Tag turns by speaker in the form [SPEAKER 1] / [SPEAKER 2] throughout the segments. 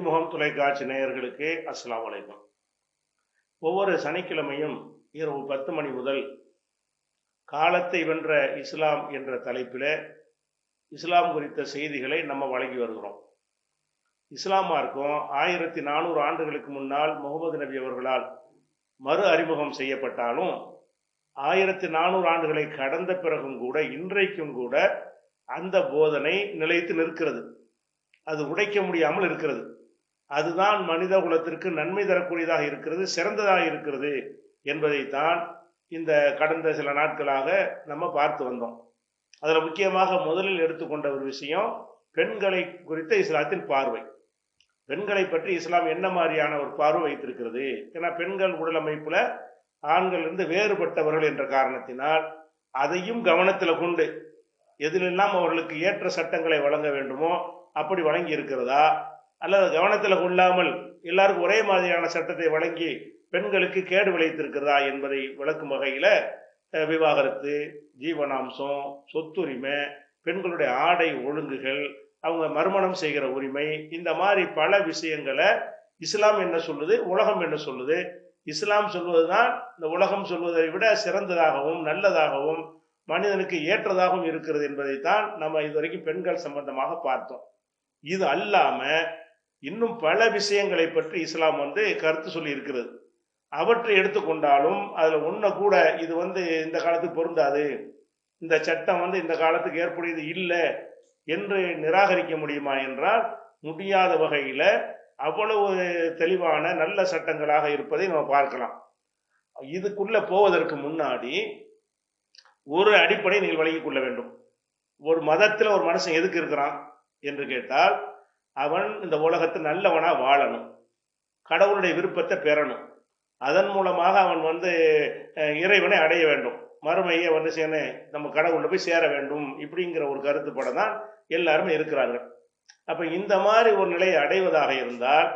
[SPEAKER 1] முகம் தொலைக்காட்சி நேயர்களுக்கு அஸ்லாம் வலைக்கம் ஒவ்வொரு சனிக்கிழமையும் இரவு பத்து மணி முதல் காலத்தை வென்ற இஸ்லாம் என்ற தலைப்பில் இஸ்லாம் குறித்த செய்திகளை நம்ம வழங்கி வருகிறோம். இஸ்லாம் ஆயிரத்தி நானூறு ஆண்டுகளுக்கு முன்னால் முகமது நபி அவர்களால் மறு அறிமுகம் செய்யப்பட்டாலும் ஆயிரத்தி நானூறு ஆண்டுகளை கடந்த பிறகும் கூட இன்றைக்கும் கூட அந்த போதனை நிலைத்து நிற்கிறது. அது உடைக்க முடியாமல் இருக்கிறது. அதுதான் மனித குலத்திற்கு நன்மை தரக்கூடியதாக இருக்கிறது சிறந்ததாக இருக்கிறது என்பதைத்தான் இந்த கடந்த சில நாட்களாக நம்ம பார்த்து வந்தோம். அதில் முக்கியமாக முதலில் எடுத்துக்கொண்ட ஒரு விஷயம் பெண்களை குறித்த இஸ்லாத்தின் பார்வை. பெண்களை பற்றி இஸ்லாம் என்ன மாதிரியான ஒரு பார்வை வைத்திருக்கிறது? ஏன்னா பெண்கள் உடலமைப்பில் ஆண்கள் இருந்து வேறுபட்டவர்கள் என்ற காரணத்தினால் அதையும் கவனத்தில் கொண்டு எதிலெல்லாம் அவர்களுக்கு ஏற்ற சட்டங்களை வழங்க வேண்டுமோ அப்படி வழங்கி இருக்கிறதா? அல்லது கவனத்தில் கொள்ளாமல் எல்லாருக்கும் ஒரே மாதிரியான சட்டத்தை வழங்கி பெண்களுக்கு கேடு விளைத்திருக்கிறதா என்பதை விளக்கும் வகையில் விவாகரத்து ஜீவனாம்சம் சொத்துரிமை பெண்களுடைய ஆடை ஒழுங்குகள் அவங்க மறுமணம் செய்கிற உரிமை இந்த மாதிரி பல விஷயங்களை இஸ்லாம் என்ன சொல்லுது உலகம் என்ன சொல்லுது? இஸ்லாம் சொல்வதுதான் இந்த உலகம் சொல்வதை விட சிறந்ததாகவும் நல்லதாகவும் மனிதனுக்கு ஏற்றதாகவும் இருக்கிறது என்பதைத்தான் நம்ம இதுவரைக்கும் பெண்கள் சம்பந்தமாக பார்த்தோம். இது அல்லாமல் இன்னும் பல விஷயங்களை பற்றி இஸ்லாம் வந்து கருத்து சொல்லி இருக்கிறது அவற்றை எடுத்துக்கொண்டாலும் அதில் ஒன்றை கூட இது வந்து இந்த காலத்துக்கு பொருந்தாது. இந்த சட்டம் வந்து இந்த காலத்துக்கு ஏற்புடையது இல்லை என்று நிராகரிக்க முடியுமா என்றால் முடியாத வகையில் அவ்வளவு தெளிவான நல்ல சட்டங்களாக இருப்பதை நம்ம பார்க்கலாம். இதுக்குள்ளே போவதற்கு முன்னாடி ஒரு அடிப்படை நீங்கள் வழங்கிக் கொள்ள வேண்டும். ஒரு மதத்தில் ஒரு மனுஷன் எதுக்கு இருக்கிறான் என்று கேட்டால் அவன் இந்த உலகத்தில் நல்லவனாக வாழணும். கடவுளுடைய விருப்பத்தை பெறணும். அதன் மூலமாக அவன் வந்து இறைவனை அடைய வேண்டும். மறுமையை வந்து சேனே நம்ம கடவுளில் போய் சேர வேண்டும் இப்படிங்கிற ஒரு கருத்துப்பட தான் எல்லாருமே இருக்கிறார்கள் அப்போ இந்த மாதிரி ஒரு நிலையை அடைவதாக இருந்தால்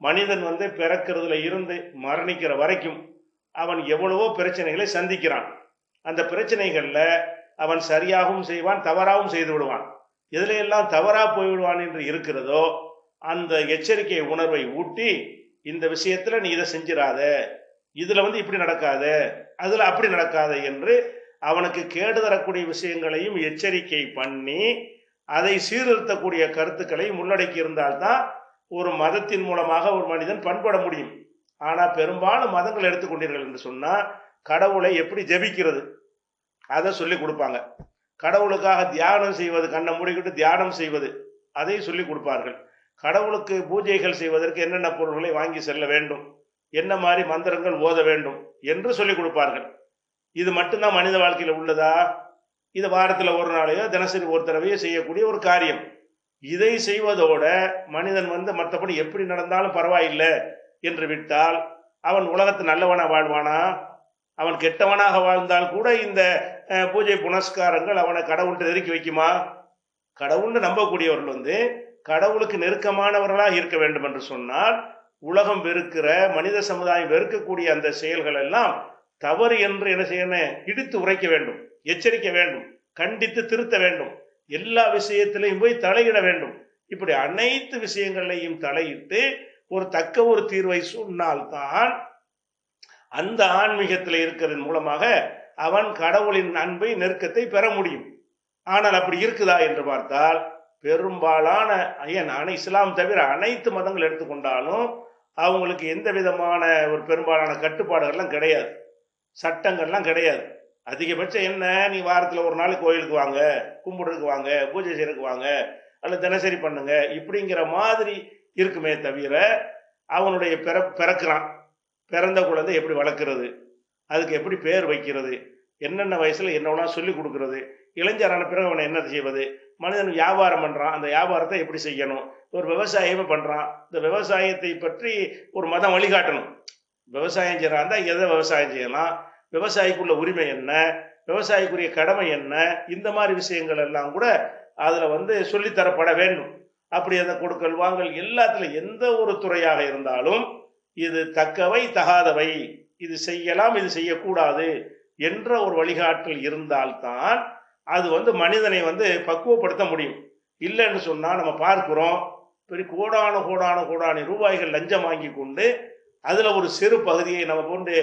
[SPEAKER 1] மனிதன் வந்து பிறக்கிறதுல இருந்து மரணிக்கிற வரைக்கும் அவன் எவ்வளவோ பிரச்சனைகளை சந்திக்கிறான். அந்த பிரச்சனைகளில் அவன் சரியாகவும் செய்வான் தவறாகவும் செய்து விடுவான். எதுல எல்லாம் தவறா போய்விடுவான் என்று இருக்கிறதோ அந்த எச்சரிக்கை உணர்வை ஊட்டி இந்த விஷயத்துல நீ இதை செஞ்சிடாத இதுல வந்து இப்படி நடக்காத அதுல அப்படி நடக்காத என்று அவனுக்கு கேடு தரக்கூடிய விஷயங்களையும் எச்சரிக்கை பண்ணி அதை சீர்திருத்தக்கூடிய கருத்துக்களையும் உள்ளடக்கி இருந்தால்தான் ஒரு மதத்தின் மூலமாக ஒரு மனிதன் பண்பட முடியும். ஆனால் பெரும்பாலும் மதங்கள் எடுத்துக்கொண்டீர்கள் என்று சொன்னால் கடவுளை எப்படி ஜபிக்கிறது? அதை சொல்லி கொடுப்பாங்க. கடவுளுக்காக தியானம் செய்வது கண்ணை மூடிக்கிட்டு தியானம் செய்வது அதை சொல்லி கொடுப்பார்கள். கடவுளுக்கு பூஜைகள் செய்வதற்கு என்னென்ன பொருள்களை வாங்கி செல்ல வேண்டும்? என்ன மாதிரி மந்திரங்கள் ஓத வேண்டும் என்று சொல்லிக் கொடுப்பார்கள். இது மட்டும்தான் மனித வாழ்க்கையில் உள்ளதா? இது வாரத்தில் ஒரு நாளையோ தினசரி ஒரு தடவையோ செய்யக்கூடிய ஒரு காரியம். இதை செய்வதோட மனிதன் வந்து மற்றபடி எப்படி நடந்தாலும் பரவாயில்லை என்று விட்டால் அவன் உலகத்து நல்லவனாக வாழ்வானா? அவன் கெட்டவனாக வாழ்ந்தால் கூட இந்த பூஜை புனஸ்காரங்கள் அவனை கடவுள்கிட்ட நெருக்கி வைக்குமா? கடவுள்னு நம்பக்கூடியவர்கள் வந்து கடவுளுக்கு நெருக்கமானவர்களாக இருக்க வேண்டும் என்று சொன்னால் உலகம் வெறுக்கிற மனித சமுதாயம் வெறுக்கக்கூடிய அந்த செயல்கள் எல்லாம் தவறு என்று என்ன செய்யணும்? இடித்து உரைக்க வேண்டும் எச்சரிக்க வேண்டும் கண்டித்து திருத்த வேண்டும் எல்லா விஷயத்திலையும் போய் தலையிட வேண்டும். இப்படி அனைத்து விஷயங்களையும் தலையிட்டு ஒரு தக்க ஒரு தீர்வை சொன்னால்தான் அந்த ஆன்மீகத்தில் இருக்கிறதன் மூலமாக அவன் கடவுளின் அன்பை நெருக்கத்தை பெற முடியும். ஆனால் அப்படி இருக்குதா என்று பார்த்தால் பெரும்பாலான ஏன் இஸ்லாம் தவிர அனைத்து மதங்கள் எடுத்துக்கொண்டாலும் அவங்களுக்கு எந்த விதமான ஒரு பெரும்பாலான கட்டுப்பாடுகள்லாம் கிடையாது. சட்டங்கள்லாம் கிடையாது. அதிகபட்சம் என்ன நீ வாரத்தில் ஒரு நாள் கோயிலுக்கு வாங்க கும்பிடுறதுக்கு வாங்க பூஜை செய்யறதுக்கு வாங்க அல்ல தினசரி பண்ணுங்க இப்படிங்கிற மாதிரி இருக்குமே தவிர அவனுடைய பிற பிறக்கிறான். பிறந்த குழந்தை எப்படி வளர்க்குறது? அதுக்கு எப்படி பேர் வைக்கிறது? என்னென்ன வயசில் என்னவெல்லாம் சொல்லி கொடுக்கறது? இளைஞரான பிறகு அவனை என்ன செய்வது? மனிதன் வியாபாரம் பண்ணுறான் அந்த வியாபாரத்தை எப்படி செய்யணும்? ஒரு விவசாயமே பண்ணுறான் இந்த விவசாயத்தை பற்றி ஒரு மதம் வழிகாட்டணும். விவசாயம் செய்கிறான் எதை விவசாயம் செய்யலாம்? விவசாயிக்குள்ள உரிமை என்ன? விவசாயிக்குரிய கடமை என்ன? இந்த மாதிரி விஷயங்கள் எல்லாம் கூட அதில் வந்து சொல்லித்தரப்பட வேண்டும். அப்படி அந்த கொடுக்கல் வாங்கல் எல்லாத்துல எந்த ஒரு துறையாக இருந்தாலும் இது தக்கவை தகாதவை. இது செய்யலாம் இது செய்யக்கூடாது என்ற ஒரு வழிகாட்டல் இருந்தால்தான் அது வந்து மனிதனை வந்து பக்குவப்படுத்த முடியும். இல்லைன்னு சொன்னால் நம்ம பார்க்குறோம் பெரிய கோடான கோடான கோடான ரூபாய்கள் லஞ்சம் வாங்கி கொண்டு அதில் ஒரு சிறு பகுதியை நம்ம கொண்டு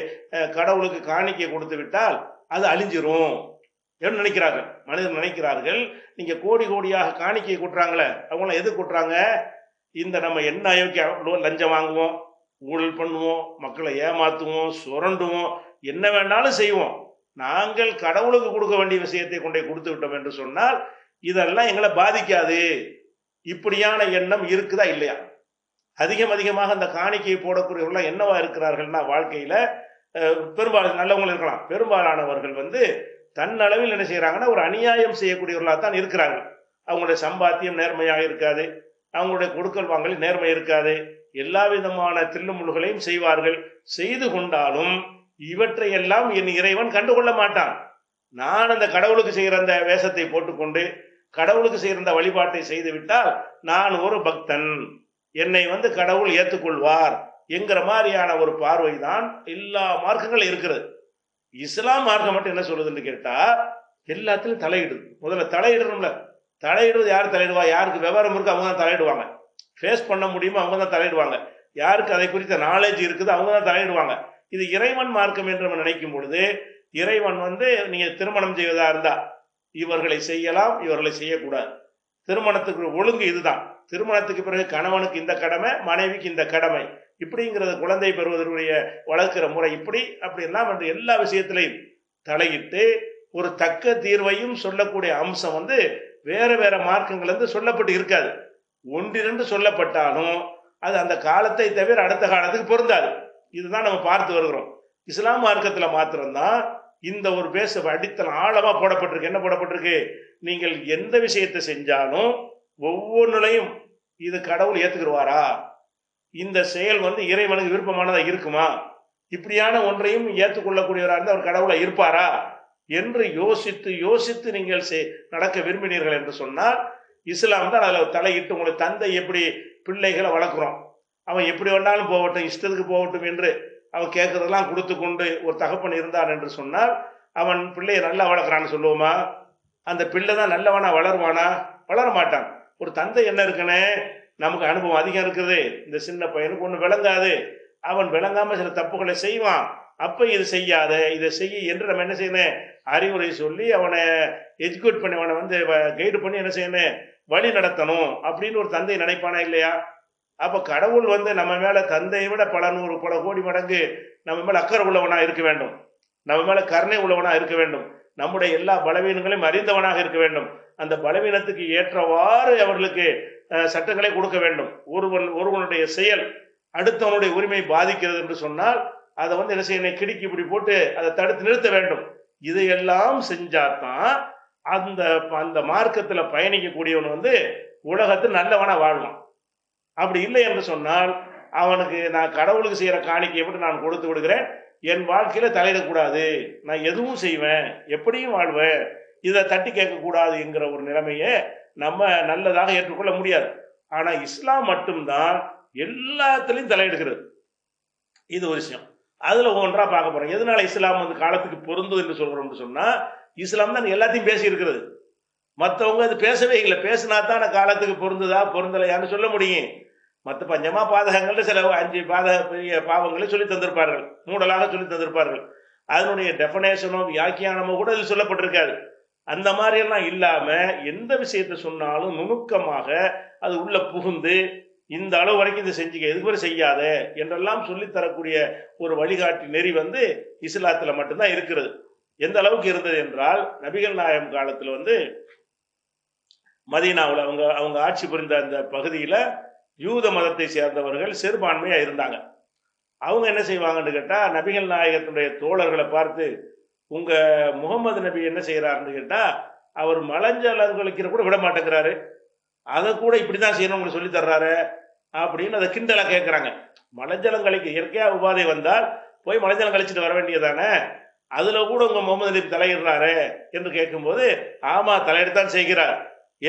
[SPEAKER 1] கடவுளுக்கு காணிக்கை கொடுத்து விட்டால் அது அழிஞ்சிரும் என்று நினைக்கிறார்கள். மனிதர் நினைக்கிறார்கள் நீங்கள் கோடி கோடியாக காணிக்கை கொட்டுறாங்களே அவங்களாம் எது கொட்டுறாங்க? இந்த நம்ம என்ன அயோக்கிய லஞ்சம் வாங்குவோம்? ஊழல் பண்ணுவோம் மக்களை ஏமாத்துவோம் சுரண்டுவோம் என்ன வேணாலும் செய்வோம். நாங்கள் கடவுளுக்கு கொடுக்க வேண்டிய விஷயத்தை கொண்டே கொடுத்து விட்டோம் என்று சொன்னால் இதெல்லாம் எங்களை பாதிக்காது. இப்படியான எண்ணம் இருக்குதா இல்லையா? அதிகம் அதிகமாக அந்த காணிக்கையை போடக்கூடியவர்கள் என்னவா இருக்கிறார்கள்னா வாழ்க்கையில பெரும்பாலும் நல்லவங்களும் இருக்கலாம். பெரும்பாலானவர்கள் வந்து தன்னளவில் என்ன செய்கிறாங்கன்னா ஒரு அநியாயம் செய்யக்கூடியவர்களாக தான் இருக்கிறாங்க அவங்களுடைய சம்பாத்தியம் நேர்மையாக இருக்காது. அவங்களுடைய கொடுக்கல் வாங்கல் நேர்மை இருக்காது. எல்லா விதமான தில்லுமுள்ளுகளையும் செய்வார்கள். செய்து கொண்டாலும் இவற்றையெல்லாம் என் இறைவன் கண்டுகொள்ள மாட்டான். நான் அந்த கடவுளுக்கு செய்கிற அந்த வேஷத்தை போட்டுக்கொண்டு கடவுளுக்கு செய்கிற அந்த வழிபாட்டை செய்துவிட்டால் நான் ஒரு பக்தன். என்னை வந்து கடவுள் ஏற்றுக்கொள்வார் என்கிற மாதிரியான ஒரு பார்வை தான் எல்லா மார்க்கங்களும் இருக்கிறது. இஸ்லாம் மார்க்கம் மட்டும் என்ன சொல்லுதுன்னு கேட்டா எல்லாத்திலும் தலையிடுது. முதல்ல தலையிடணும்ல. தலையிடுறது யார் தலையிடுவா? யாருக்கு விவரம் இருக்கு அவங்க தான் தலையிடுவாங்க. ஃபேஸ் பண்ண முடியுமோ அவங்க தான் தலையிடுவாங்க. யாருக்கு அதை குறித்த நாலேஜ் இருக்குது அவங்க தான் தலையிடுவாங்க. இது இறைவன் மார்க்கம் என்று நம்ம நினைக்கும் பொழுது இறைவன் வந்து நீங்கள் திருமணம் செய்வதா இருந்தால் இவர்களை செய்யலாம் இவர்களை செய்யக்கூடாது. திருமணத்துக்கு ஒழுங்கு இதுதான். திருமணத்துக்கு பிறகு கணவனுக்கு இந்த கடமை மனைவிக்கு இந்த கடமை. இப்படிங்கிறது குழந்தை பெறுவதற்குரிய வளர்க்கிற முறை இப்படி அப்படி எல்லாம் என்று எல்லா விஷயத்திலையும் தலையிட்டு ஒரு தக்க தீர்வையும் சொல்லக்கூடிய அம்சம் வந்து வேற வேற மார்க்கங்கள் வந்து சொல்லப்பட்டு இருக்காது. ஒன்றிரண்டு சொல்லப்பட்டாலும் அது அந்த காலத்தை தவிர அடுத்த காலத்துக்கு பொருந்தாது. இதுதான் நம்ம பார்த்து வருகிறோம். இஸ்லாம் மார்க்கத்தில் மாத்திரம்தான் இந்த ஒரு பேச அடித்தளம் ஆழமாக போடப்பட்டிருக்கு. என்ன போடப்பட்டிருக்கு? நீங்கள் எந்த விஷயத்தை செஞ்சாலும் ஒவ்வொன்றுலையும் இது கடவுள் ஏத்துக்கிடுவாரா? இந்த செயல் வந்து இறைவனுக்கு விருப்பமானதாக இருக்குமா? இப்படியான ஒன்றையும் ஏற்றுக்கொள்ளக்கூடியவராக இருந்தால் அவர் கடவுளை இருப்பாரா? என்று யோசித்து யோசித்து நீங்கள் நடக்க விரும்பினீர்கள் என்று சொன்னால் இஸ்லாம் தான் அதில் தலையிட்டு உங்களை தந்தை எப்படி பிள்ளைகளை வளர்க்குறோம்? அவன் எப்படி வேணாலும் போகட்டும் இஷ்டத்துக்கு போகட்டும் என்று அவன் கேட்கறதெல்லாம் கொடுத்து கொண்டு ஒரு தகப்பன் இருந்தான் என்று சொன்னால் அவன் பிள்ளையை நல்லா வளர்க்குறான்னு சொல்லுவோமா? அந்த பிள்ளை தான் நல்லவனா வளருவானா? வளர மாட்டான். ஒரு தந்தை என்ன இருக்குன்னு? நமக்கு அனுபவம் அதிகம் இருக்குது. இந்த சின்ன பையனுக்கு ஒன்றும் விளங்காது. அவன் விளங்காமல் சில தப்புகளை செய்வான். அப்போ இது செய்யாத இதை செய்ய என்று நம்ம என்ன செய்யணும்? அறிவுரை சொல்லி அவனை எஜுகேட் பண்ணி அவனை வந்து கைடு பண்ணி என்ன செய்யணும்? வழி நடத்தணும் அப்படின்னு ஒரு தந்தை நினைப்பானா இல்லையா? அப்போ கடவுள் வந்து நம்ம மேலே தந்தையை விட பல நூறு பல கோடி மடங்கு நம்ம மேலே அக்கறை உள்ளவனாக இருக்க வேண்டும். நம்ம மேலே கருணை உள்ளவனாக இருக்க வேண்டும். நம்முடைய எல்லா பலவீனங்களையும் அறிந்தவனாக இருக்க வேண்டும். அந்த பலவீனத்துக்கு ஏற்றவாறு அவர்களுக்கு சட்டங்களை கொடுக்க வேண்டும். ஒருவன் ஒருவனுடைய செயல் அடுத்தவனுடைய உரிமை பாதிக்கிறது என்று சொன்னால் அதை வந்து என்ன செய்யணும் கிடுக்கி இப்படி போட்டு அதை தடுத்து நிறுத்த வேண்டும். இதையெல்லாம் செஞ்சாதான் அந்த அந்த மார்க்கத்தில் பயணிக்கக்கூடியவன் வந்து உலகத்தில் நல்லவனா வாழலாம் அப்படி இல்லை என்று சொன்னால் அவனுக்கு நான் கடவுளுக்கு செய்கிற காணிக்கை எப்படி நான் கொடுத்து விடுகிறேன்? என் வாழ்க்கையில் தலையிடக்கூடாது. நான் எதுவும் செய்வேன். எப்படியும் வாழ்வேன். இதை தட்டி கேட்கக்கூடாது என்கிற ஒரு நிலைமையை நம்ம நல்லதாக ஏற்றுக்கொள்ள முடியாது. ஆனால் இஸ்லாம் மட்டும்தான் எல்லாத்துலேயும் தலையிடுகிறது. இது ஒரு விஷயம். அதில் ஒன்றா பார்க்க போகிறோம் எதனால இஸ்லாம் வந்து காலத்துக்கு பொருந்தும் என்று சொல்கிறோம்னு சொன்னால் இஸ்லாம் தான் எல்லாத்தையும் பேசி இருக்கிறது மற்றவங்க அது பேசவே இல்லை. பேசினா தான் காலத்துக்கு பொருந்துதா பொருந்தலையான்னு சொல்ல முடியும். மற்ற பஞ்சமா பாதகங்கள்ல சில அஞ்சு பாதக பெரிய பாவங்களை சொல்லி தந்திருப்பார்கள். மூடலாக சொல்லி தந்திருப்பார்கள். அதனுடைய டெஃபனேஷனோ வியாக்கியானமோ கூட அது சொல்லப்பட்டிருக்காது. அந்த மாதிரி எல்லாம் இல்லாம எந்த விஷயத்த சொன்னாலும் நுணுக்கமாக அது உள்ள புகுந்து இந்த அளவு வரைக்கும் இதை செஞ்சுக்க எதுக்கு வரை செய்யாத? என்றெல்லாம் சொல்லித் தரக்கூடிய ஒரு வழிகாட்டி நெறி வந்து இஸ்லாத்தில் மட்டும்தான் இருக்கிறது. எந்த அளவுக்கு இருந்தது என்றால் நபிகள் நாயகம் காலத்தில் வந்து மதீனாவில் அவங்க அவங்க ஆட்சி புரிந்த அந்த பகுதியில் யூத மதத்தை சேர்ந்தவர்கள் சிறுபான்மையாக இருந்தாங்க. அவங்க என்ன செய்வாங்கன்னு கேட்டால் நபிகள் நாயகத்தினுடைய தோழர்களை பார்த்து உங்கள் முகமது நபி என்ன செய்கிறாருன்னு கேட்டால் அவர் மலஞ்சலம் கழிக்கிற கூட விட மாட்டேங்கிறாரு. அதை கூட இப்படிதான் செய்யணும் உங்களுக்கு சொல்லி தர்றாரு அப்படின்னு அதை கிண்டலாக கேட்குறாங்க மலஞ்சலம் கழிக்க இயற்கையாக உபாதை வந்தால் போய் மலஞ்சலம் கழிச்சிட்டு வர வேண்டியதானே அதில் கூட உங்கள் முகமது நபி தலையிடுறாரு என்று கேட்கும்போது ஆமாம் தலையிடத்தான் செய்கிறார்.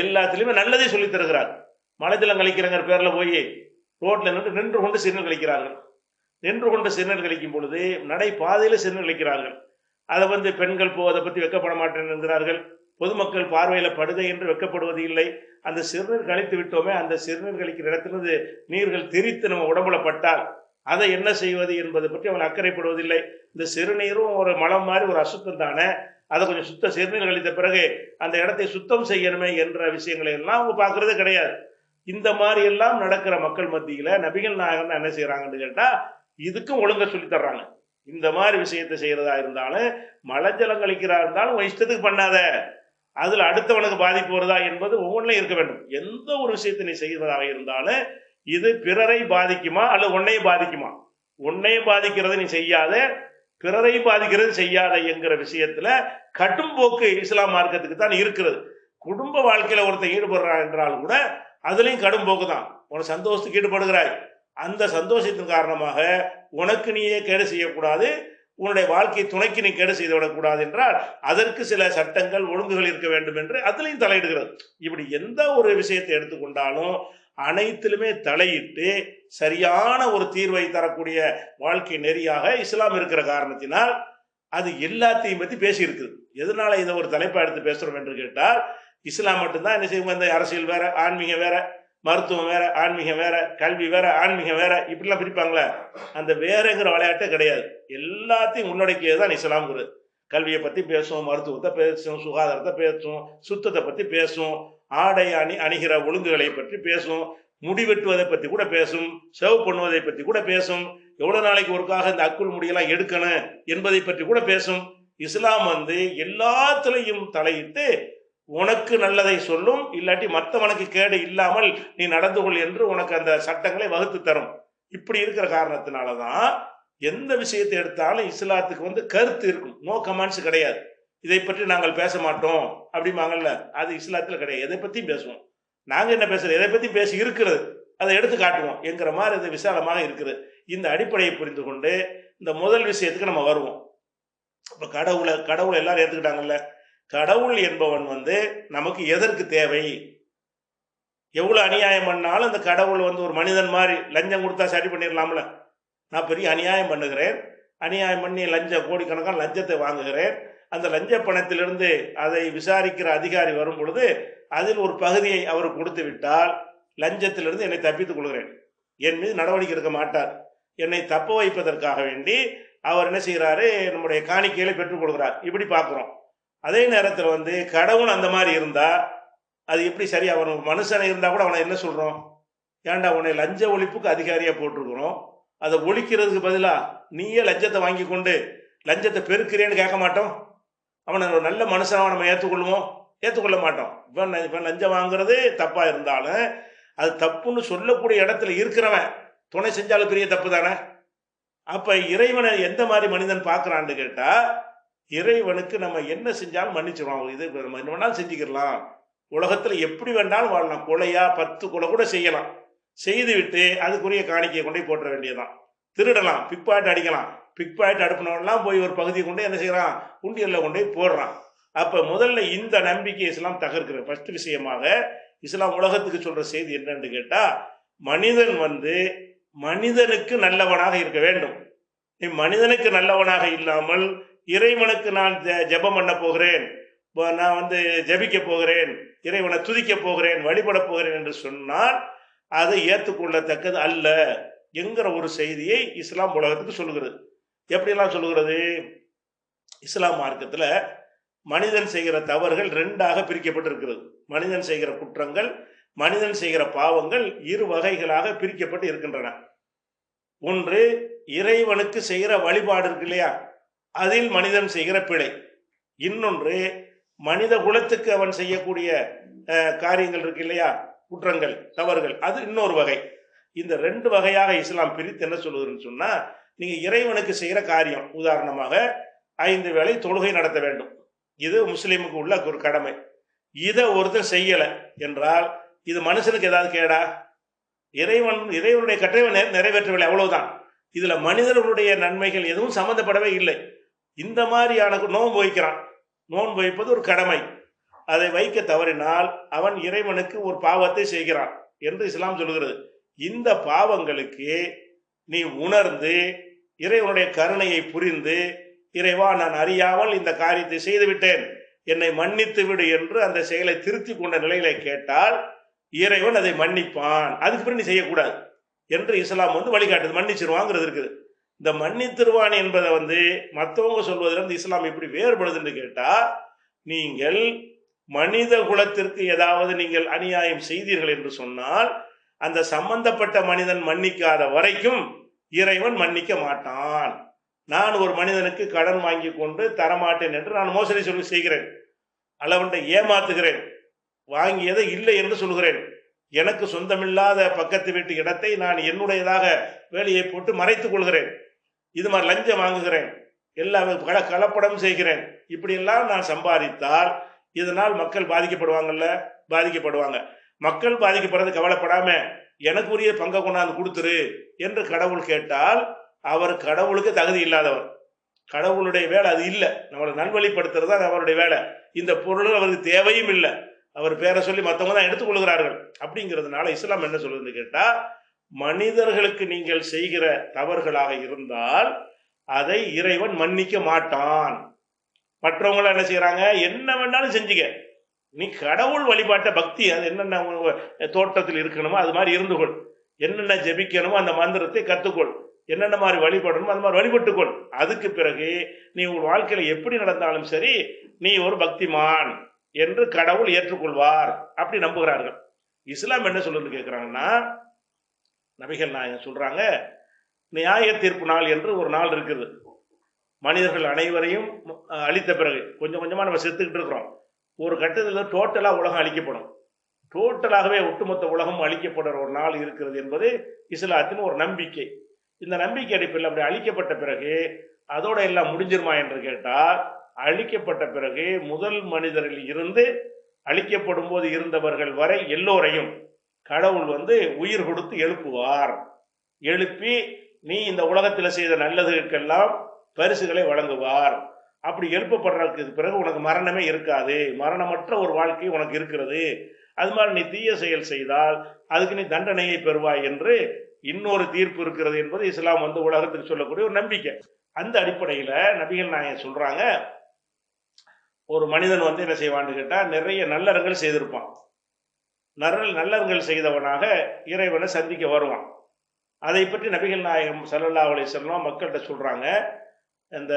[SPEAKER 1] எல்லாத்துலேயுமே நல்லதே சொல்லி தருகிறார். மலஜலம் கழிக்கிறங்கிற பேரில் போய் ரோட்டில் நின்று நின்று கொண்டு சிறுநீர் கழிக்கிறார்கள். நின்று கொண்டு சிறுநீர் கழிக்கும் பொழுது நடை பாதையில் சிறுநீர் கழிக்கிறார்கள். அதை வந்து பெண்கள் போ அதை பற்றி வெக்கப்பட மாட்டேன் என்கிறார்கள். பொதுமக்கள் பார்வையில் படுகை என்று வெக்கப்படுவது இல்லை. அந்த சிறுநீர் கழித்து விட்டோமே அந்த சிறுநீர் கழிக்கிற இடத்திலிருந்து நீர்கள் திரித்து நம்ம உடம்புல பட்டால் அதை என்ன செய்வது என்பதை பற்றி அவன் அக்கறைப்படுவதில்லை. இந்த சிறுநீரும் ஒரு மலம் மாதிரி ஒரு அசுத்தம் தானே? அதை கொஞ்சம் சுத்த சிறுநீர் கழித்த பிறகு அந்த இடத்தை சுத்தம் செய்யணுமே என்ற விஷயங்களை எல்லாம் அவங்க பார்க்கறதே கிடையாது. இந்த மாதிரி எல்லாம் நடக்கிற மக்கள் மத்தியில் நபிகள் நாயகம் என்ன செய்கிறாங்கன்னு கேட்டால் இதுக்கும் ஒழுங்கா சொல்லித்தர்றாங்க இந்த மாதிரி விஷயத்தை செய்கிறதா இருந்தாலும் மலஜலம் கழிக்கிறா இருந்தாலும் உன் இஷ்டத்துக்கு பண்ணாத. அதில் அடுத்தவனுக்கு பாதிப்பு வருதா என்பது ஒவ்வொன்றிலும் இருக்க வேண்டும். எந்த ஒரு விஷயத்தை நீ செய்வதாக இருந்தாலும் இது பிறரை பாதிக்குமா அல்லது உன்னையும் பாதிக்குமா? உன்னையும் பாதிக்கிறது நீ செய்யாத பிறரை பாதிக்கிறது செய்யாத என்கிற விஷயத்துல கடும் போக்கு இஸ்லாம் மார்க்கத்துக்கு தான் இருக்கிறது. குடும்ப வாழ்க்கையில ஒருத்தன் ஈடுபடுறான் என்றால் கூட அதுலயும் கடும் போக்கு தான். உனக்கு சந்தோஷத்துக்கு ஈடுபடுகிறாய். அந்த சந்தோஷத்தின் காரணமாக உனக்கு நீயே கேடு செய்யக்கூடாது உன்னுடைய வாழ்க்கை துணைக்கு நீ கேடு செய்து விடக்கூடாது என்றால் அதற்கு சில சட்டங்கள் ஒழுங்குகள் இருக்க வேண்டும் என்று அதுலயும் தலையிடுகிறது. இப்படி எந்த ஒரு விஷயத்தை எடுத்துக்கொண்டாலும் அனைத்திலுமே தலையிட்டு சரியான ஒரு தீர்வை தரக்கூடிய வாழ்க்கை நெறியாக இஸ்லாம் இருக்கிற காரணத்தினால் அது எல்லாத்தையும் பற்றி பேசியிருக்குது எதனால இதை ஒரு தலைப்பாக எடுத்து பேசுகிறோம் என்று கேட்டால் இஸ்லாம் மட்டும்தான் என்ன செய்வோம் இந்த அரசியல் வேற ஆன்மீகம் வேற மருத்துவம் வேற ஆன்மீகம் வேற கல்வி வேற ஆன்மீகம் வேற இப்படிலாம் பிரிப்பாங்களே. அந்த வேறங்கிற விளையாட்டே கிடையாது. எல்லாத்தையும் உள்ளடக்கியது தான் இஸ்லாம்ங்கிறது. கல்வியை பற்றி பேசும் மருத்துவத்தை பேசும் சுகாதாரத்தை பேசும் சுத்தத்தை பற்றி பேசும் ஆடை அணி அணிகிற ஒழுங்குகளை பற்றி பேசும். முடி வெட்டுவதை பற்றி கூட பேசும். சேவ் பண்ணுவதை பற்றி கூட பேசும். எவ்வளோ நாளைக்கு ஒருக்காக இந்த அக்குள் முடியெல்லாம் எடுக்கணும் என்பதை பற்றி கூட பேசும். இஸ்லாம் வந்து எல்லாத்துலேயும் தலையிட்டு உனக்கு நல்லதை சொல்லும் இல்லாட்டி மற்றவனுக்கு கேடு இல்லாமல் நீ நடந்து கொள் என்று உனக்கு அந்த சட்டங்களை வகுத்து தரும். இப்படி இருக்கிற காரணத்தினால தான் எந்த விஷயத்தை எடுத்தாலும் இஸ்லாத்துக்கு வந்து கருத்து இருக்கும். நோ கமெண்ட்ஸ் கிடையாது. இதை பற்றி நாங்கள் பேச மாட்டோம் அப்படிம்பாங்கல்ல? அது இஸ்லாத்தில் கிடையாது. எதை பற்றியும் பேசுவோம். நாங்கள் என்ன பேசுகிறோம் எதை பற்றியும் பேசி இருக்கிறது. அதை எடுத்து காட்டுவோம். என்கிற மாதிரி இது விசாலமாக இருக்குது. இந்த அடிப்படையை புரிந்து கொண்டு இந்த முதல் விஷயத்துக்கு நம்ம வருவோம். இப்போ கடவுளை கடவுளை எல்லாரும் ஏற்றுக்கிட்டாங்கல்ல கடவுள் என்பவன் வந்து நமக்கு எதற்கு தேவை? எவ்வளோ அநியாயம் பண்ணாலும் அந்த கடவுள் வந்து ஒரு மனிதன் மாதிரி லஞ்சம் கொடுத்தா சரி பண்ணிடலாம்ல நான் பெரிய அநியாயம் பண்ணுகிறேன். அநியாயம் பண்ணி லஞ்சம் கோடிக்கணக்கான லஞ்சத்தை வாங்குகிறேன். அந்த லஞ்ச பணத்திலிருந்து அதை விசாரிக்கிற அதிகாரி வரும் பொழுது அதில் ஒரு பகுதியை அவர் கொடுத்து விட்டால் லஞ்சத்திலிருந்து என்னை தப்பித்துக் கொள்கிறேன். என் மீது நடவடிக்கை எடுக்க மாட்டார். என்னை தப்ப வைப்பதற்காக வேண்டி அவர் என்ன செய்கிறாரு? நம்முடைய காணிக்கைகளை பெற்றுக் கொடுக்கிறார் இப்படி பார்க்குறோம். அதே நேரத்தில் வந்து கடவுள் அந்த மாதிரி இருந்தால் அது எப்படி சரி அவன் மனுஷனை இருந்தால் கூட அவனை என்ன சொல்கிறோம் ஏன்டா உன்னை லஞ்ச ஒழிப்புக்கு அதிகாரியாக போட்டிருக்கிறோம்? அதை ஒழிக்கிறதுக்கு பதிலாக நீயே லஞ்சத்தை வாங்கி கொண்டு லஞ்சத்தை பெருக்கிறேன்னு கேட்க மாட்டோம்? அவனை ஒரு நல்ல மனுஷனாக நம்ம ஏற்றுக்கொள்வோம் ஏற்றுக்கொள்ள மாட்டோம். இவன் இவன் லஞ்சம் வாங்குறது தப்பாக இருந்தாலும் அது தப்புன்னு சொல்லக்கூடிய இடத்துல இருக்கிறவன் துணை செஞ்சாலும் பெரிய தப்பு தானே? அப்போ இறைவனை எந்த மாதிரி மனிதன் பார்க்குறான்னு கேட்டால் இறைவனுக்கு நம்ம என்ன செஞ்சாலும் மன்னிச்சிடுவோம் இது நம்ம என்ன வேணாலும் செஞ்சுக்கிடலாம். உலகத்தில் எப்படி வேண்டாலும் வாழலாம். கொலையா பத்து கொலை கூட செய்யலாம். செய்துவிட்டு அதுக்குரிய காணிக்கையை கொண்டு போய் போட்டுற வேண்டியதுதான். திருடலாம் பிப்பாட்டு அடிக்கலாம். பிக் பாயிண்ட் அடுப்பினவெல்லாம் போய் ஒரு பகுதியை கொண்டு என்ன செய்கிறான் உண்டியலில் கொண்டு போய் போடுறான். அப்போ முதல்ல இந்த நம்பிக்கை இஸ்லாம் தகர்க்கிறது. ஃபர்ஸ்ட் விஷயமாக இஸ்லாம் உலகத்துக்கு சொல்கிற செய்தி என்னன்னு கேட்டால் மனிதன் வந்து மனிதனுக்கு நல்லவனாக இருக்க வேண்டும். நீ மனிதனுக்கு நல்லவனாக இல்லாமல் இறைவனுக்கு நான் ஜெ- ஜெபம் பண்ண போகிறேன். நான் வந்து ஜபிக்க போகிறேன். இறைவனை துதிக்க போகிறேன் வழிபட போகிறேன் என்று சொன்னால் அதை ஏற்றுக்கொள்ளத்தக்கது அல்ல என்கிற ஒரு செய்தியை இஸ்லாம் உலகத்துக்கு சொல்லுகிறது. எப்படியெல்லாம் சொல்லுகிறது? இஸ்லாம் மார்க்கத்தில் மனிதன் செய்கிற தவறுகள் ரெண்டாக பிரிக்கப்பட்டிருக்கிறது. மனிதன் செய்கிற குற்றங்கள் மனிதன் செய்கிற பாவங்கள் இரு வகைகளாக பிரிக்கப்பட்டு இருக்கின்றன. ஒன்று இறைவனுக்கு செய்கிற வழிபாடு இருக்கு இல்லையா? அதில் மனிதன் செய்கிற பிழை. இன்னொன்று மனித குலத்துக்கு அவன் செய்யக்கூடிய காரியங்கள் இருக்கு இல்லையா? குற்றங்கள் தவறுகள். அது இன்னொரு வகை. இந்த ரெண்டு வகையாக இஸ்லாம் பிரித்து என்ன சொல்லுதுன்னு சொன்னா நீங்கள் இறைவனுக்கு செய்கிற காரியம். உதாரணமாக ஐந்து வேளை தொழுகை நடத்த வேண்டும். இது முஸ்லீமுக்கு உள்ள ஒரு கடமை. இதை ஒருத்தர் செய்யலை என்றால் இது மனுஷனுக்கு ஏதாவது கேடா? இறைவன் இறைவனுடைய கட்டளை நிறைவேற்றவில்லை அவ்வளவுதான். இதுல மனிதர்களுடைய நன்மைகள் எதுவும் சம்மந்தப்படவே இல்லை. இந்த மாதிரியான நோன்பு வைக்கிறான். நோன்பு வைப்பது ஒரு கடமை. அதை வைக்க தவறினால் அவன் இறைவனுக்கு ஒரு பாவத்தை செய்கிறான் என்று இஸ்லாம் சொல்கிறது இந்த பாவங்களுக்கு நீ உணர்ந்து இறைவனுடைய கருணையை புரிந்து இறைவா நான் அறியாமல் இந்த காரியத்தை செய்துவிட்டேன். என்னை மன்னித்து விடு என்று அந்த செயலை திருத்தி கொண்ட நிலையில கேட்டால் இறைவன் அதை மன்னிப்பான். அதுக்கு பிறகு நீ செய்யக்கூடாது என்று இஸ்லாம் வந்து வழிகாட்டுது. மன்னிச்சிருவாங்கிறது இருக்குது. இந்த மன்னித்திருவான் என்பதை வந்து மற்றவங்க சொல்வதிலிருந்து இஸ்லாம் எப்படி வேறுபடுதுன்னு கேட்டா நீங்கள் மனித குலத்திற்கு ஏதாவது நீங்கள் அநியாயம் செய்தீர்கள் என்று சொன்னால் அந்த சம்பந்தப்பட்ட மனிதன் மன்னிக்காத வரைக்கும் இறைவன் மன்னிக்க மாட்டான். நான் ஒரு மனிதனுக்கு கடன் வாங்கி கொண்டு தரமாட்டேன் என்று நான் மோசடி சொல்லி செய்கிறேன். அளவன்றை ஏமாத்துகிறேன். வாங்கியதை இல்லை என்று சொல்கிறேன். எனக்கு சொந்தமில்லாத பக்கத்து வீட்டு இடத்தை நான் என்னுடையதாக வேலையை போட்டு மறைத்துக் கொள்கிறேன். இது மாதிரி லஞ்சம் வாங்குகிறேன். எல்லா கல கலப்படம் செய்கிறேன். இப்படியெல்லாம் நான் சம்பாதித்தால் இதனால் மக்கள் பாதிக்கப்படுவாங்கல்ல? பாதிக்கப்படுவாங்க. மக்கள் பாதிக்கப்படுறது கவலைப்படாம எனக்கு உரிய பங்கை கொண்டாந்து கொடுத்துரு என்று கடவுள் கேட்டால் அவர் கடவுளுக்கு தகுதி இல்லாதவர். கடவுளுடைய வேலை அது இல்லை. நம்மளை நல்வழிப்படுத்துறது தான் அவருடைய வேலை. இந்த பொருள் அவருக்கு தேவையும் இல்லை. அவர் பேரை சொல்லி மற்றவங்க தான் எடுத்துக்கொள்கிறார்கள் அப்படிங்கிறதுனால இஸ்லாம் என்ன சொல்லுதுன்னு கேட்டால் மனிதர்களுக்கு நீங்கள் செய்கிற தவறுகளாக இருந்தால் அதை இறைவன் மன்னிக்க மாட்டான். மற்றவங்களாம் என்ன செய்கிறாங்க என்ன வேணாலும் செஞ்சுக்க. நீ கடவுள் வழிபாட்ட பக்தி அது என்னென்ன தோட்டத்தில் இருக்கணுமோ அது மாதிரி இருந்து கொள். என்னென்ன ஜெபிக்கணுமோ அந்த மந்திரத்தை கற்றுக்கொள் என்னென்ன மாதிரி வழிபடணுமோ அது மாதிரி வழிபட்டுக்கொள். அதுக்கு பிறகு நீ உன் வாழ்க்கையில் எப்படி நடந்தாலும் சரி நீ ஒரு பக்திமான் என்று கடவுள் ஏற்றுக்கொள்வார் அப்படி நம்புகிறார்கள். இஸ்லாம் என்ன சொல்லுன்னு கேட்குறாங்கன்னா நபிகள் நாயகம் சொல்கிறாங்க நியாய தீர்ப்பு நாள் என்று ஒரு நாள் இருக்குது. மனிதர்கள் அனைவரையும் அழித்த பிறகு கொஞ்சம் கொஞ்சமாக நம்ம செத்துக்கிட்டு இருக்கிறோம். ஒரு கட்டத்தில் டோட்டலாக உலகம் அழிக்கப்படும். டோட்டலாகவே ஒட்டுமொத்த உலகம் அழிக்கப்படுற ஒரு நாள் இருக்கிறது என்பது இஸ்லாத்தின் ஒரு நம்பிக்கை. இந்த நம்பிக்கை அடிப்பில் அப்படி அழிக்கப்பட்ட பிறகு அதோட எல்லாம் முடிஞ்சிருமா என்று கேட்டால் அழிக்கப்பட்ட பிறகு முதல் மனிதரில் இருந்து அழிக்கப்படும் போது இருந்தவர்கள் வரை எல்லோரையும் கடவுள் வந்து உயிர் கொடுத்து எழுப்புவார். எழுப்பி நீ இந்த உலகத்தில் செய்த நல்லதுக்கெல்லாம் பரிசுகளை வழங்குவார். அப்படி எழுப்பப்படுறதுக்கு பிறகு உனக்கு மரணமே இருக்காது. மரணமற்ற ஒரு வாழ்க்கை உனக்கு இருக்கிறது. அது மாதிரி நீ தீய செயல் செய்தால் அதுக்கு நீ தண்டனையை பெறுவாய் என்று இன்னொரு தீர்ப்பு இருக்கிறது என்பது இஸ்லாம் வந்து உலகத்துக்கு சொல்லக்கூடிய ஒரு நம்பிக்கை. அந்த அடிப்படையில் நபிகள் நாயகம் சொல்கிறாங்க ஒரு மனிதன் வந்து என்ன செய்வான்னு கேட்டால் நிறைய நல்லறங்கள் செய்திருப்பான். நல்ல நல்லறங்கள் செய்தவனாக இறைவனை சந்திக்க வருவான். அதை பற்றி நபிகள் நாயகம் சல்லல்லா அலைஹி மக்கள்கிட்ட சொல்கிறாங்க இந்த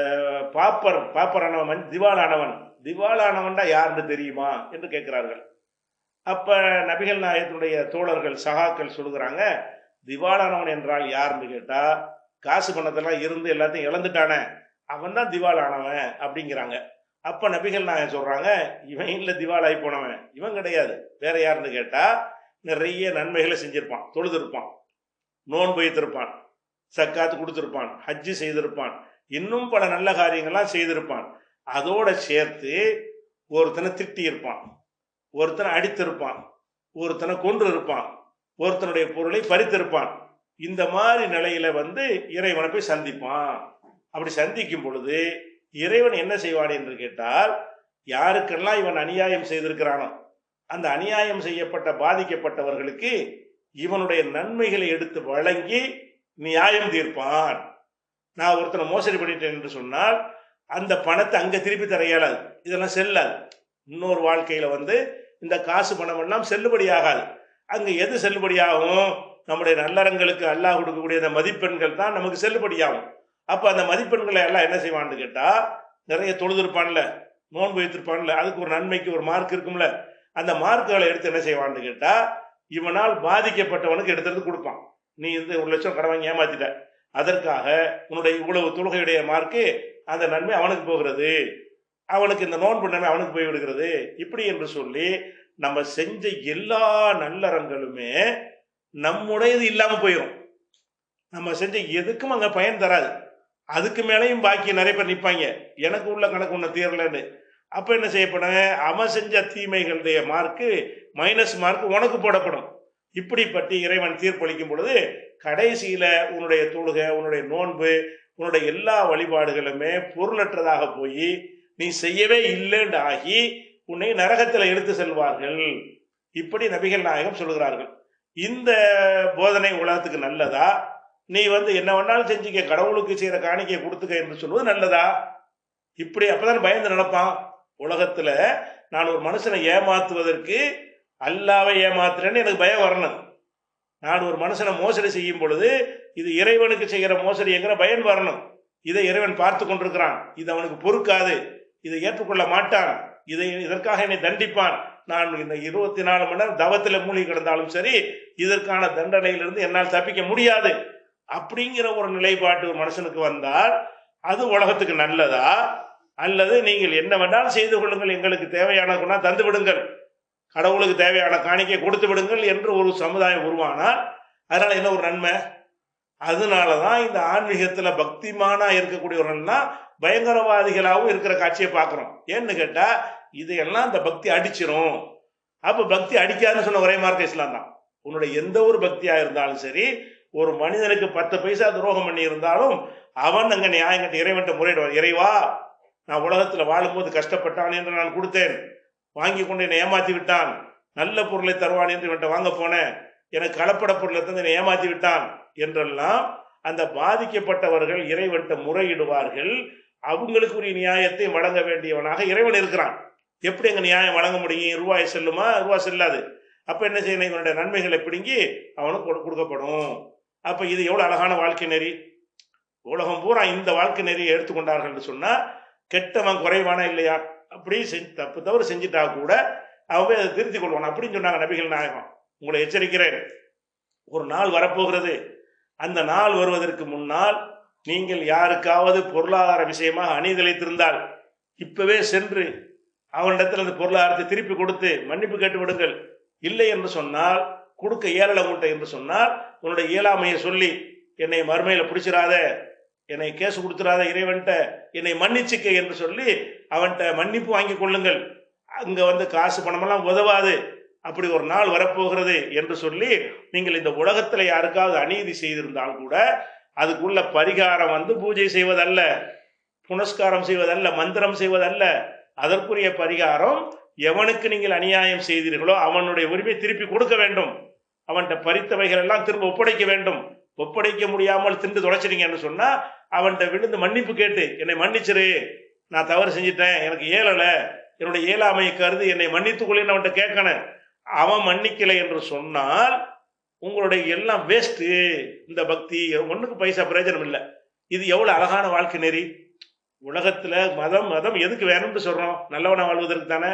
[SPEAKER 1] பாப்பர் பாப்பரானவன் திவாலானவன். திவாலானவன்டா யாருன்னு தெரியுமா? என்று கேட்கிறார்கள். அப்போ நபிகள் நாயத்தினுடைய தோழர்கள் சகாக்கள் சொல்லுகிறாங்க திவாலானவன் என்றால் யாருன்னு கேட்டால் காசு பணத்தெல்லாம் இருந்து எல்லாத்தையும் இழந்துட்டானே. அவன் தான் திவாலானவன் அப்படிங்கிறாங்க. அப்போ நபிகள் நாயகம் சொல்கிறாங்க இவன் இல்லை திவாலாகி போனவன். இவன் கிடையாது. வேற யாருன்னு கேட்டால் நிறைய நன்மைகளை செஞ்சிருப்பான். தொழுதிருப்பான். நோன்பு வைத்திருப்பான். சக்காத்து கொடுத்துருப்பான். ஹஜ்ஜு செய்திருப்பான். இன்னும் பல நல்ல காரியங்கள்லாம் செய்திருப்பான். அதோட சேர்த்து ஒருத்தனை திட்டி இருப்பான் ஒருத்தனை அடித்திருப்பான். ஒருத்தனை கொன்று இருப்பான் ஒருத்தனுடைய பொருளை பறித்திருப்பான். இந்த மாதிரி நிலையில வந்து இறைவனை போய் சந்திப்பான். அப்படி சந்திக்கும் பொழுது இறைவன் என்ன செய்வான் என்று கேட்டால் யாருக்கெல்லாம் இவன் அநியாயம் செய்திருக்கிறானோ அந்த அநியாயம் செய்யப்பட்ட பாதிக்கப்பட்டவர்களுக்கு இவனுடைய நன்மைகளை எடுத்து வழங்கி நியாயம் தீர்ப்பான். நான் ஒருத்தனை மோசடி பண்ணிட்டேன் என்று சொன்னால் அந்த பணத்தை அங்கே திருப்பி தர இயலாது. இதெல்லாம் செல்லாது. இன்னொரு வாழ்க்கையில் வந்து இந்த காசு பணம் எல்லாம் செல்லுபடியாகாது. அங்கே எது செல்லுபடியாகும்? நம்முடைய நல்லறங்களுக்கு அல்லாஹ் கொடுக்கக்கூடிய அந்த மதிப்பெண்கள் தான் நமக்கு செல்லுபடியாகும். அப்போ அந்த மதிப்பெண்களை எல்லாம் என்ன செய்வான்னு கேட்டால் நிறைய தொழுதுருப்பான்ல நோன்பு வைத்திருப்பான்ல அதுக்கு ஒரு நன்மைக்கு ஒரு மார்க் இருக்கும்ல அந்த மார்க்குகளை எடுத்து என்ன செய்வான்னு கேட்டால் இவனால் பாதிக்கப்பட்டவனுக்கு எடுத்துகிட்டு கொடுப்பான். நீ இந்த ஒரு லட்சம் கடன் வாங்கி ஏமாத்திட்ட. அதற்காக உன்னுடைய இவ்வளவு தொழுகையுடைய மார்க்கு அந்த நன்மை அவனுக்கு போகிறது. அவனுக்கு இந்த நோன்பு நன்மை அவனுக்கு போய்விடுகிறது இப்படி என்று சொல்லி நம்ம செஞ்ச எல்லா நல்லறங்களுமே நம்முடையது இல்லாமல் போயிடும் நம்ம செஞ்ச எதுக்கும் அங்கே பயன் தராது. அதுக்கு மேலேயும் பாக்கி நிறைய பேர் நிற்பாங்க எனக்கு உள்ள கணக்கு ஒன்று தீரலன்னு. அப்போ என்ன செய்யப்படும்? அவன் செஞ்ச தீமைகளுடைய மார்க்கு மைனஸ் மார்க் உனக்கு போடப்படும். இப்படிப்பட்டு இறைவன் தீர்ப்பளிக்கும் பொழுது கடைசியில உன்னுடைய தொழுகை உன்னுடைய நோன்பு உன்னுடைய எல்லா வழிபாடுகளுமே பொருளற்றதாக போய் நீ செய்யவே இல்லைன்னு ஆகி உன்னை நரகத்தில் எடுத்து செல்வார்கள். இப்படி நபிகள் நாயகம் சொல்கிறார்கள். இந்த போதனை உலகத்துக்கு நல்லதா? நீ வந்து என்ன வேணாலும் செஞ்சுக்க கடவுளுக்கு செய்கிற காணிக்கையை கொடுத்துக்க என்று சொல்வது நல்லதா? இப்படி அப்பதான் பயந்து நடப்பான். உலகத்துல நான் ஒரு மனுஷனை ஏமாத்துவதற்கு அல்லாவை ஏமாத்துறேன்னு எனக்கு பயம் வரணும். நான் ஒரு மனுஷனை மோசடி செய்யும் பொழுது இது இறைவனுக்கு செய்கிற மோசடிங்கிற பயன் வரணும். இதை இறைவன் பார்த்து கொண்டிருக்கிறான். இது அவனுக்கு பொறுக்காது. இதை ஏற்றுக்கொள்ள மாட்டான். இதை இதற்காக என்னை தண்டிப்பான். நான் இந்த இருபத்தி நாலு மணி நேரம் தவத்தில் மூழ்கி கிடந்தாலும் சரி இதற்கான தண்டனையிலிருந்து என்னால் தப்பிக்க முடியாது. அப்படிங்கிற ஒரு நிலைப்பாட்டு ஒரு மனுஷனுக்கு வந்தால் அது உலகத்துக்கு நல்லதா? அல்லது நீங்கள் என்ன வேண்டாலும் செய்து கொள்ளுங்கள். எங்களுக்கு தேவையான குணம் தந்து விடுங்கள் கடவுளுக்கு தேவையான காணிக்கை கொடுத்து விடுங்கள் என்று ஒரு சமுதாயம் உருவானால் அதனால் என்ன ஒரு நன்மை? அதனால தான் இந்த ஆன்மீகத்தில் பக்திமானா இருக்கக்கூடியவர்கள்லாம் பயங்கரவாதிகளாகவும் இருக்கிற காட்சியை பார்க்குறோம். ஏன்னு கேட்டால் இதையெல்லாம் இந்த பக்தி அடிச்சிரும். அப்போ பக்தி அடிக்காதுன்னு சொன்ன ஒரே மார்க்க இஸ்லாம் தான். உன்னுடைய எந்த ஒரு பக்தியாக இருந்தாலும் சரி ஒரு மனிதனுக்கு பத்து பைசா துரோகம் பண்ணி இருந்தாலும் அவன் அங்கே நியாயம் கட்டி இறைவன்ட்ட முறையிடுவான். இறைவா நான் உலகத்தில் வாழும்போது கஷ்டப்பட்டான் என்று நான் கொடுத்தேன். வாங்கி கொண்டு என்னை ஏமாத்தி விட்டான் நல்ல பொருளை தருவான் என்று இவன்ட்ட வாங்க போனேன். எனக்கு கலப்பட பொருளை தந்து என்னை ஏமாத்தி விட்டான் என்றெல்லாம் அந்த பாதிக்கப்பட்டவர்கள் இறைவன்ட்ட முறையிடுவார்கள். அவங்களுக்குரிய நியாயத்தை வழங்க வேண்டியவனாக இறைவன் இருக்கிறான். எப்படி எங்கள் நியாயம் வழங்க முடியும்? ரூபாய் செல்லுமா? ரூபாய் செல்லாது. அப்போ என்ன செய்யணும் இவனுடைய நன்மைகளை பிடுங்கி அவனுக்கு கொடு- கொடுக்கப்படும். அப்போ இது எவ்வளோ அழகான வாழ்க்கை நெறி? உலகம் பூரா இந்த வாழ்க்கை நெறியை எடுத்துக்கொண்டார்கள் சொன்னால் கெட்டவன் குறைவானா இல்லையா? அப்படி செஞ்சு தப்பு தவறு செஞ்சுட்டா கூட அவன் போய் அதை திருத்திக் கொள்வான். அப்படின்னு சொன்னாங்க நபிகள் நாயகம். உங்களை எச்சரிக்கிறேன். ஒரு நாள் வரப்போகிறது. அந்த நாள் வருவதற்கு முன்னால் நீங்கள் யாருக்காவது பொருளாதார விஷயமாக அணிதளித்திருந்தால் இப்பவே சென்று அவனிடத்தில் அந்த பொருளாதாரத்தை திருப்பி கொடுத்து மன்னிப்பு கேட்டு விடுங்கள். இல்லை என்று சொன்னால் கொடுக்க இயலலை உன்ட்ட என்று சொன்னால் உன்னுடைய இயலாமையை சொல்லி என்னை மறுமையில் பிடிச்சிடாத. என்னை கேஸ் கொடுத்துடாத இறைவன்ட்ட என்னை மன்னிச்சுக்க என்று சொல்லி அவன்கிட்ட மன்னிப்பு வாங்கி கொள்ளுங்கள். அங்கே வந்து காசு பணமெல்லாம் உதவாது. அப்படி ஒரு நாள் வரப்போகிறது என்று சொல்லி நீங்கள் இந்த உலகத்தில் யாருக்காவது அநீதி செய்திருந்தால் கூட அதுக்குள்ள பரிகாரம் வந்து பூஜை செய்வதல்ல புனஸ்காரம் செய்வதல்ல மந்திரம் செய்வதல்ல. அதற்குரிய பரிகாரம் எவனுக்கு நீங்கள் அநியாயம் செய்தீர்களோ அவனுடைய உரிமை திருப்பி கொடுக்க வேண்டும். அவன்கிட்ட பறித்தவைகள் எல்லாம் திரும்ப ஒப்படைக்க வேண்டும். ஒப்படைக்க முடியாமல் திண்டு தொலைச்சிட்டீங்கன்னு சொன்னா அவன்கிட்ட விழுந்து மன்னிப்பு கேட்டு என்னை மன்னிச்சிரு. நான் தவறு செஞ்சிட்டேன். எனக்கு ஏழலை என்னுடைய இயலாமையை கருதி என்னை மன்னித்துக்கொள்ளேன்னு அவன்கிட்ட கேட்கணும். அவன் மன்னிக்கலை என்று சொன்னால் உங்களுடைய எல்லாம் வேஸ்ட்டு இந்த பக்தி ஒன்றுக்கு பைசா பிரயோஜனம் இல்லை. இது எவ்வளோ அழகான வாழ்க்கை நெறி. உலகத்தில் மதம் மதம் எதுக்கு வேணும்னு சொல்கிறோம் நல்லவனாக வாழ்வதற்கு தானே.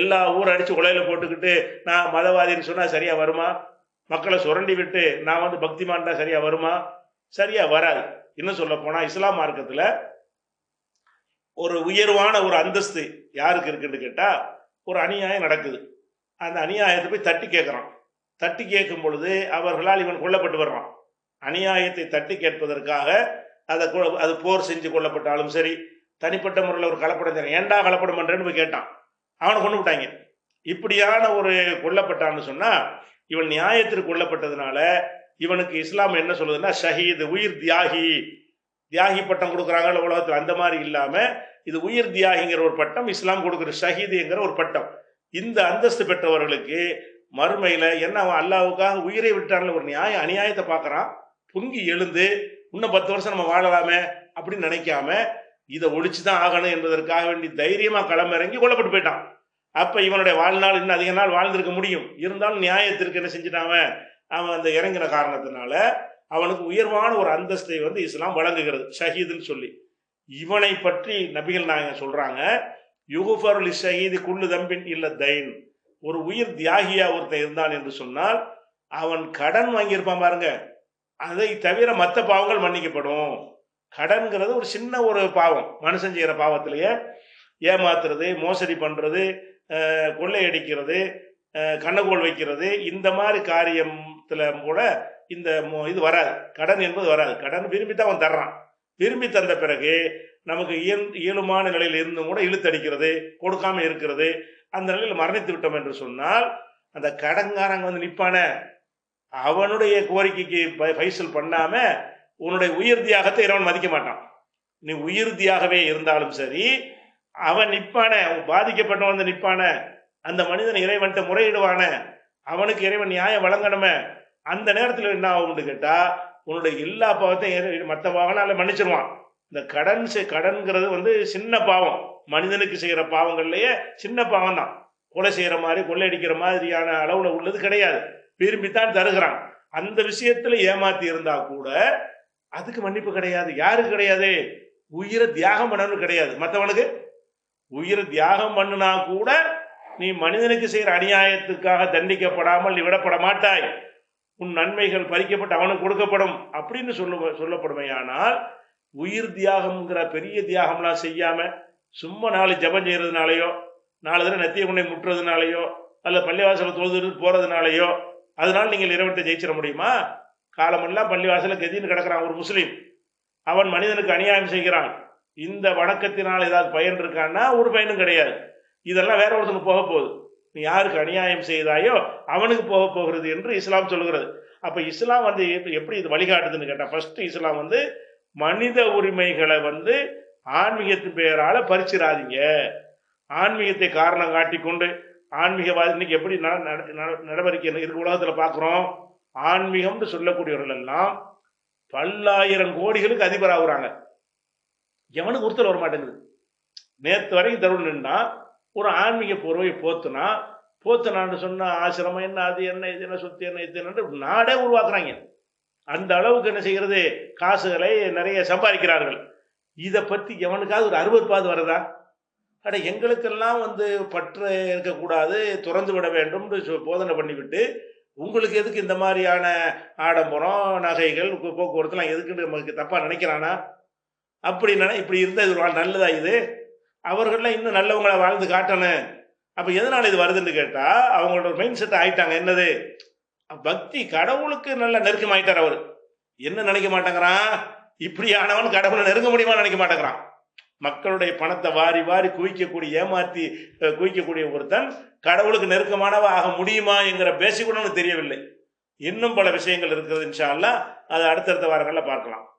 [SPEAKER 1] எல்லா ஊர் அடித்து உலையில் போட்டுக்கிட்டு நான் மதவாதின்னு சொன்னால் சரியாக வருமா? மக்களை சுரண்டி விட்டு நான் வந்து பக்திமான்டா சரியா வருமா? சரியா வராது. இன்னும் சொல்ல போனா இஸ்லாம் மார்க்கத்துல ஒரு உயர்வான ஒரு அந்தஸ்து யாருக்கு இருக்குன்னு கேட்டா ஒரு அநியாயம் நடக்குது. அந்த அநியாயத்தை போய் தட்டி கேட்குறான் தட்டி கேட்கும் பொழுது அவர்களால் இவன் கொல்லப்பட்டு வர்றான். அநியாயத்தை தட்டி கேட்பதற்காக அதை அது போர் செஞ்சு கொல்லப்பட்டாலும் சரி தனிப்பட்ட முறையில் ஒரு கலப்படம் செய்யறான். ஏண்டா கலப்படம் பண்றேன்னு போய் கேட்டான். அவனை கொண்டு விட்டாங்க. இப்படியான ஒரு கொல்லப்பட்டான்னு சொன்னா இவன் நியாயத்திற்கு கொல்லப்பட்டதுனால இவனுக்கு இஸ்லாம் என்ன சொல்லுதுன்னா ஷஹீத் உயிர் தியாகி. தியாகி பட்டம் கொடுக்குறாங்கல்ல உலகத்தில் அந்த மாதிரி இல்லாம இது உயிர் தியாகிங்கிற ஒரு பட்டம் இஸ்லாம் கொடுக்குற ஷஹீதுங்கிற ஒரு பட்டம். இந்த அந்தஸ்து பெற்றவர்களுக்கு மறுமையில என்ன அவன் அல்லாவுக்காக உயிரை விட்டான்ல ஒரு நியாய அநியாயத்தை பார்க்கறான் பொங்கி எழுந்து இன்னும் பத்து வருஷம் நம்ம வாழலாமே அப்படின்னு நினைக்காம இதை ஒழிச்சு தான் ஆகணும் என்பதற்காக வேண்டி தைரியமா களமிறங்கி கொல்லப்பட்டு போயிட்டான். அப்போ இவனுடைய வாழ்நாள் இன்னும் அதிக நாள் வாழ்ந்திருக்க முடியும். இருந்தாலும் நியாயத்திற்கு என்ன செஞ்சிட்டான் அவன்? அவன் அந்த இறங்கின காரணத்தினால அவனுக்கு உயர்வான ஒரு அந்தஸ்தை வந்து இஸ்லாம் வழங்குகிறது. ஷஹீதுன்னு சொல்லி. இவனை பற்றி நபிகள் நாயகம் சொல்றாங்க யுகுஃபருலி ஷஹீது குள்ளு தம்பின் இல்ல தைன். ஒரு உயிர் தியாகியா ஒருத்தன் இருந்தான் என்று சொன்னால் அவன் கடன் வாங்கியிருப்பான் பாருங்க. அதை தவிர மற்ற பாவங்கள் மன்னிக்கப்படும். கடன்கிறது ஒரு சின்ன ஒரு பாவம். மனுஷன் செய்கிற பாவத்திலேயே ஏமாத்துறது மோசடி பண்றது கொள்ளையடிக்கிறது கண்ணகோல் வைக்கிறது. இந்த மாதிரி காரியத்தில் கூட இந்த மோ- இது வராது. கடன் என்பது வராது. கடன் விரும்பி தான் அவன் தர்றான். விரும்பி தந்த பிறகு நமக்கு இயல் இயலுமான நிலையில் இருந்தும் கூட இழுத்தடிக்கிறது கொடுக்காம இருக்கிறது. அந்த நிலையில் மரணித்து விட்டோம் என்று சொன்னால் அந்த கடன்காரங்க வந்து நிற்பான அவனுடைய கோரிக்கைக்கு பைசல் பண்ணாம உன்னுடைய உயிர் தியாகத்தை இறைவன் மதிக்க மாட்டான். நீ உயிர் தியாகவே இருந்தாலும் சரி அவன் நிற்பான பாதிக்கப்பட்டவன் வந்து நிற்பான அந்த மனிதன் இறைவன்ட்ட முறையிடுவான அவனுக்கு இறைவன் நியாயம் வழங்கணுமே அந்த நேரத்தில் என்ன ஆகும்னு கேட்டா உன்னுடைய எல்லா பாவத்தையும் மற்ற பாவனால மன்னிச்சிருவான். இந்த கடன் செ- கடன்கிறது வந்து சின்ன பாவம். மனிதனுக்கு செய்கிற பாவங்கள்லயே சின்ன பாவம் தான் கொலை செய்கிற மாதிரி கொள்ளையடிக்கிற மாதிரியான அளவுல உள்ளது கிடையாது. விரும்பித்தான் தருகிறான். அந்த விஷயத்துல ஏமாத்தி இருந்தா கூட அதுக்கு மன்னிப்பு கிடையாது யாருக்கு கிடையாது? உயிரை தியாகம் பண்ணணும் கிடையாது. மற்றவனுக்கு உயிரை தியாகம் பண்ணுனா கூட நீ மனிதனுக்கு செய்கிற அநியாயத்துக்காக தண்டிக்கப்படாமல் நீ விடப்பட மாட்டாய். உன் நன்மைகள் பறிக்கப்பட்டு அவனுக்கு கொடுக்கப்படும் அப்படின்னு சொல்ல சொல்லப்படுமையானால் உயிர் தியாகம்ங்கிற பெரிய தியாகம்லாம் செய்யாம சும்மா நாலு ஜபம் செய்கிறதுனாலையோ நாலு தடவை நெத்திய குண்டை முட்டுறதுனாலையோ அல்ல பள்ளிவாசலை தொழுது போகிறதுனாலையோ அதனால நீங்கள் இறைவனத்தை ஜெயிச்சிட முடியுமா? காலமெல்லாம் பள்ளிவாசல கெதின்னு கிடக்கிறான் ஒரு முஸ்லீம். அவன் மனிதனுக்கு அநியாயம் செய்கிறான். இந்த வணக்கத்தினால் ஏதாவது பயன் இருக்கான்னா ஒரு பயனும் கிடையாது. இதெல்லாம் வேற ஒருத்தனுக்கு போக போகுது. நீ யாருக்கு அநியாயம் செய்தாயோ அவனுக்கு போக போகிறது என்று இஸ்லாம் சொல்கிறது அப்போ இஸ்லாம் வந்து எப்படி இது வழிகாட்டுதுன்னு கேட்டால் ஃபஸ்ட்டு இஸ்லாம் வந்து மனித உரிமைகளை வந்து ஆன்மீகத்தின் பெயரால் பறிச்சிடாதீங்க. ஆன்மீகத்தை காரணம் காட்டிக்கொண்டு ஆன்மீகவாதி இன்னைக்கு எப்படி நடவடிக்கை இருக்கு உலகத்தில் பார்க்குறோம் ஆன்மீகம்னு சொல்லக்கூடியவர்கள் எல்லாம் பல்லாயிரம் கோடிகளுக்கு அதிபராகுறாங்க. எவனுக்கு ஒருத்தர் வர மாட்டேங்குது நேற்று வரைக்கும் தருணம் ஒரு ஆன்மீக பொறுவை போத்துனா போத்துனான்னு சொன்ன ஆசிரமம் என்ன அது என்ன இது என்ன சொத்து என்ன இது என்ன நாடே உருவாக்குறாங்க. அந்த அளவுக்கு என்ன செய்கிறது காசுகளை நிறைய சம்பாதிக்கிறார்கள். இதை பற்றி எவனுக்காவது ஒரு அருவருப்பாது வருதா? அட எங்களுக்கெல்லாம் வந்து பற்று இருக்கக்கூடாது துறந்து விட வேண்டும்னு சொ- போதனை பண்ணிவிட்டு உங்களுக்கு எதுக்கு இந்த மாதிரியான ஆடம்பரம் நகைகள் போக்குவரத்துலாம் எதுக்குன்னு நமக்கு தப்பாக நினைக்கிறானா? அப்படி நினை இப்படி இருந்தால் இது ஒரு நல்லதா இது? அவர்கள்லாம் இன்னும் நல்லவங்களை வாழ்ந்து காட்டணும் அப்போ எதனால் இது வருதுன்னு கேட்டால் அவங்களோட மைண்ட் செட் ஆயிட்டாங்க. என்னது? பக்தி கடவுளுக்கு நல்ல நெருக்கம் ஆயிட்டார் அவர். என்ன நினைக்க மாட்டேங்கிறான்? இப்படியானவன் கடவுளை நெருங்க முடியுமா நினைக்க மாட்டேங்கிறான். மக்களுடைய பணத்தை வாரி வாரி குவிக்கக்கூடிய ஏமாத்தி குவிக்கக்கூடிய ஒருத்தன் கடவுளுக்கு நெருக்கமானவ ஆக முடியுமா என்கிற பேசிக் தெரியவில்லை. இன்னும் பல விஷயங்கள் இருக்கிறது இன்ஷா அதை அடுத்தடுத்த வாரங்களில் பார்க்கலாம்.